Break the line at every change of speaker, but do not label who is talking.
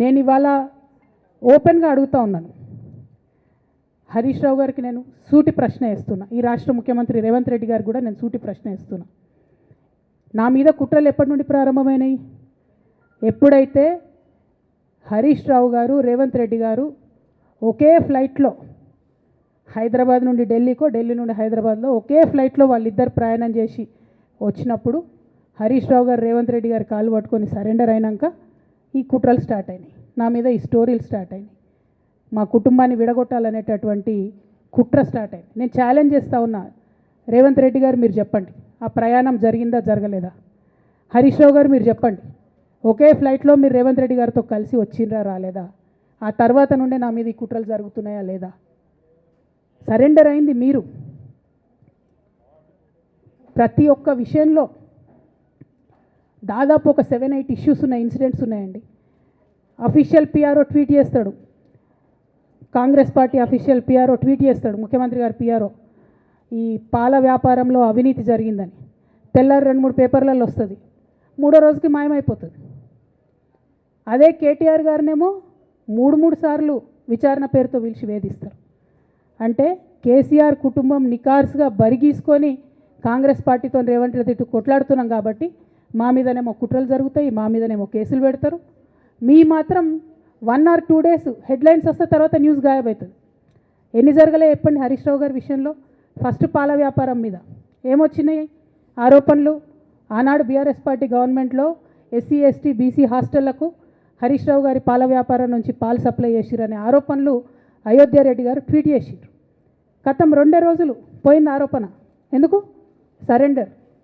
నేను ఇవాళ ఓపెన్గా అడుగుతా ఉన్నాను. హరీష్ రావు గారికి నేను సూటి ప్రశ్న వేస్తున్నా. ఈ రాష్ట్ర ముఖ్యమంత్రి రేవంత్ రెడ్డి గారు కూడా నేను సూటి ప్రశ్న వేస్తున్నా. నా మీద కుట్రలు ఎప్పటి నుండి ప్రారంభమైనాయి? ఎప్పుడైతే హరీష్ రావు గారు రేవంత్ రెడ్డి గారు ఒకే ఫ్లైట్లో హైదరాబాద్ నుండి ఢిల్లీకో ఢిల్లీ నుండి హైదరాబాద్లో ఒకే ఫ్లైట్లో వాళ్ళిద్దరు ప్రయాణం చేసి వచ్చినప్పుడు హరీష్ రావు గారు రేవంత్ రెడ్డి గారు కాలు పట్టుకొని సరెండర్ అయినాక ఈ కుట్రలు స్టార్ట్ అయినాయి. నా మీద ఈ స్టోరీలు స్టార్ట్ అయినాయి. మా కుటుంబాన్ని విడగొట్టాలనేటటువంటి కుట్ర స్టార్ట్ అయింది. నేను ఛాలెంజ్ చేస్తూ ఉన్నా. రేవంత్ రెడ్డి గారు మీరు చెప్పండి. ఆ ప్రయాణం జరిగిందా జరగలేదా? హరీష్ రావు గారు మీరు చెప్పండి. ఒకే ఫ్లైట్లో మీరు రేవంత్ రెడ్డి గారితో కలిసి వచ్చిండ్రా రాలేదా? ఆ తర్వాత నుండే నా మీద ఈ కుట్రలు జరుగుతున్నాయా లేదా? సరెండర్ అయింది మీరు. ప్రతి ఒక్క విషయంలో దాదాపు ఒక సెవెన్ ఎయిట్ ఇష్యూస్ ఉన్న ఇన్సిడెంట్స్ ఉన్నాయండి. అఫీషియల్ పిఆర్ఓ ట్వీట్ చేస్తాడు. Congress party official PRO tweet చేస్తాడు. ముఖ్యమంత్రి గారు పిఆర్ఓ. ఈ పాల వ్యాపారంలో అవినీతి జరిగిందని. తెల్లారి రెండు మూడు పేపర్లలో వస్తుంది. మూడో రోజుకి మాయమైపోతుంది. అదే కేటీఆర్ గారినేమో మూడు మూడు సార్లు విచారణ పేరుతో పిలిచి వేధిస్తారు. అంటే కేసీఆర్ కుటుంబం నికార్స్గా బరిగీసుకొని కాంగ్రెస్ పార్టీతో రేవంత్ రెడ్డి కొట్లాడుతున్నాం కాబట్టి మా మీదనేమో కుట్రలు జరుగుతాయి మా మీదనేమో కేసులు పెడతారు. మీ మాత్రం one or two days headlines వస్తే తర్వాత న్యూస్ గాయబవుతుంది ఎన్ని జరగలే చెప్పండి హరీష్ రావు గారి విషయంలో. ఫస్ట్ పాల వ్యాపారం మీద. ఏమొచ్చినాయి? ఆరోపణలు. ఆనాడు బీఆర్ఎస్ పార్టీ గవర్నమెంట్లో ఎస్సీ ఎస్టీ బీసీ హాస్టళ్ళకు హరీష్ రావు గారి పాల వ్యాపారం నుంచి పాలు సప్లై చేసిరనే ఆరోపణలు అయోధ్య రెడ్డి గారు ట్వీట్ చేసిరు గతం రెండే రోజులు పోయింది ఆరోపణ. ఎందుకు? సరెండర్.